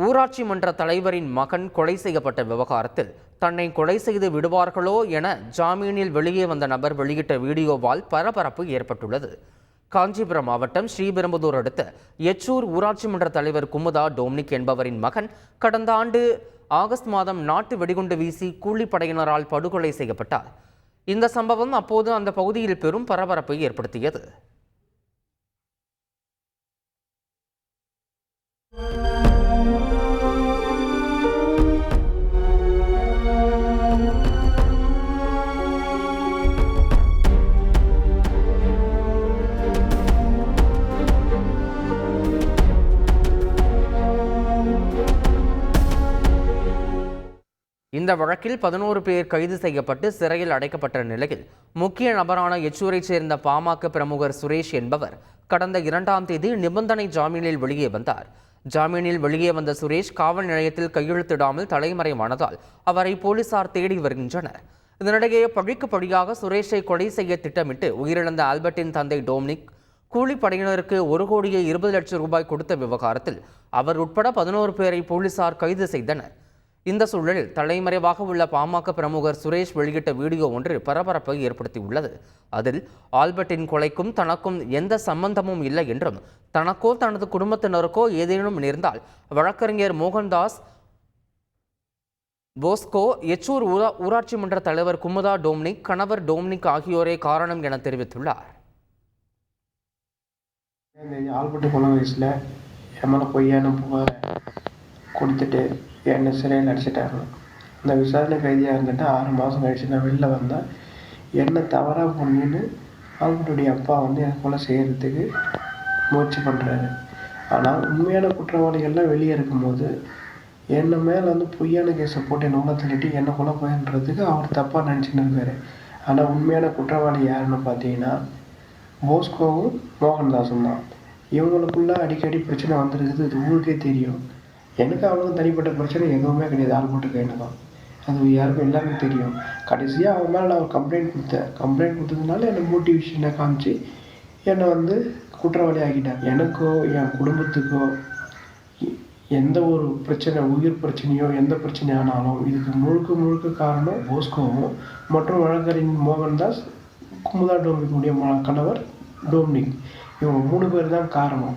ஊராட்சி மன்ற தலைவரின் மகன் கொலை செய்யப்பட்ட விவகாரத்தில் தன்னை கொலை செய்து விடுவார்களோ என ஜாமீனில் வெளியே வந்த நபர் வெளியிட்ட வீடியோவால் பரபரப்பு ஏற்பட்டுள்ளது. காஞ்சிபுரம் மாவட்டம் ஸ்ரீபெரும்புதூர் அடுத்த எச்சூர் ஊராட்சி மன்ற தலைவர் குமுதா டோம்னிக் என்பவரின் மகன் கடந்த ஆண்டு ஆகஸ்ட் மாதம் நாட்டு வெடிகுண்டு வீசி கூலிப்படையினரால் படுகொலை செய்யப்பட்டார். இந்த சம்பவம் அப்போது அந்த பகுதியில் பெரும் பரபரப்பை ஏற்படுத்தியது. இந்த வழக்கில் பதினோரு பேர் கைது செய்யப்பட்டு சிறையில் அடைக்கப்பட்ட நிலையில் முக்கிய நபரான எச்சூரைச் சேர்ந்த பாமக பிரமுகர் சுரேஷ் என்பவர் கடந்த இரண்டாம் தேதி நிபந்தனை ஜாமீனில் வெளியே வந்தார். ஜாமீனில் வெளியே வந்த சுரேஷ் காவல் நிலையத்தில் கையெழுத்திடாமல் தலைமறைவானதால் அவரை போலீசார் தேடி வருகின்றனர். இதனிடையே பழிக்கு பழியாக சுரேஷை கொலை செய்ய திட்டமிட்டு உயிரிழந்த ஆல்பர்ட்டின் தந்தை டோம்னிக் கூலிப்படையினருக்கு ஒரு கோடியே இருபது லட்சம் ரூபாய் கொடுத்த விவகாரத்தில் அவர் உட்பட பதினோரு பேரை போலீசார் கைது செய்தனர். இந்த சூழலில் தலைமறைவாக உள்ள பாமக பிரமுகர் சுரேஷ் வெளியிட்ட வீடியோ ஒன்று பரபரப்பை ஏற்படுத்தியுள்ளது. அதில் ஆல்பர்ட்டின் கொலைக்கும் தனக்கும் எந்த சம்பந்தமும் இல்லை என்றும் தனக்கோ தனது குடும்பத்தினருக்கோ ஏதேனும் நேர்ந்தால் வழக்கறிஞர் மோகன்தாஸ் போஸ்கோ எச்சூர் ஊரா ஊராட்சி மன்ற தலைவர் குமுதா டோம்னிக் கணவர் டோம்னிக் ஆகியோரே காரணம் என தெரிவித்துள்ளார். ஆல்பர்ட் கொலை வயசில் என் மேலே பொய்யான புகாரை கொடுத்துட்டு என்னை சிறையில் அடிச்சிட்டாங்க அந்த விசாரணை கைதியாக இருந்துட்டு ஆறு மாதம் கழிச்சு நான் வெளில வந்தேன் என்னை தவறாக பண்ணின்னு அவங்களுடைய அப்பா வந்து என் கொலை செய்கிறதுக்கு முயற்சி பண்ணுறாரு ஆனால் உண்மையான குற்றவாளிகள்லாம் வெளியே இருக்கும்போது என்னை மேலே வந்து பொய்யான கேஸை போட்டு என்னை உள்ள தள்ளிட்டு என்னை கொலை போயின்றதுக்கு அவர் தப்பாக நினச்சின்னு இருக்காரு. ஆனால் உண்மையான குற்றவாளி யாருன்னு பார்த்தீங்கன்னா போஸ்கோவும் மோகன்தாஸும் தான். இவங்களுக்குள்ள அடிக்கடி பிரச்சனை வந்திருக்குது இது ஊருக்கே தெரியும். எனக்கு அவனுக்கு தனிப்பட்ட பிரச்சனை எதுவுமே கிடையாது. ஆல்பர்ட்டுக்கு எனக்கும் அது யாருக்கும் எல்லாமே தெரியும். கடைசியாக அவன் மேலே நான் கம்ப்ளைண்ட் கொடுத்தேன். கம்ப்ளைண்ட் கொடுத்ததுனால என்னை மோட்டிவேஷனை காமிச்சு என்னை வந்து குற்றவாளி ஆக்கிட்டாங்க. எனக்கோ என் குடும்பத்துக்கோ எந்த ஒரு பிரச்சனை உயிர் பிரச்சனையோ எந்த பிரச்சனை ஆனாலும் இதுக்கு முழுக்க முழுக்க காரணம் போஸ்கோவும் மற்றும் வழக்கறிஞர் மோகன்தாஸ் குமுதா டோமினுடைய ம கணவர் டோம்னிக். இவங்க மூணு பேர் தான் காரணம்.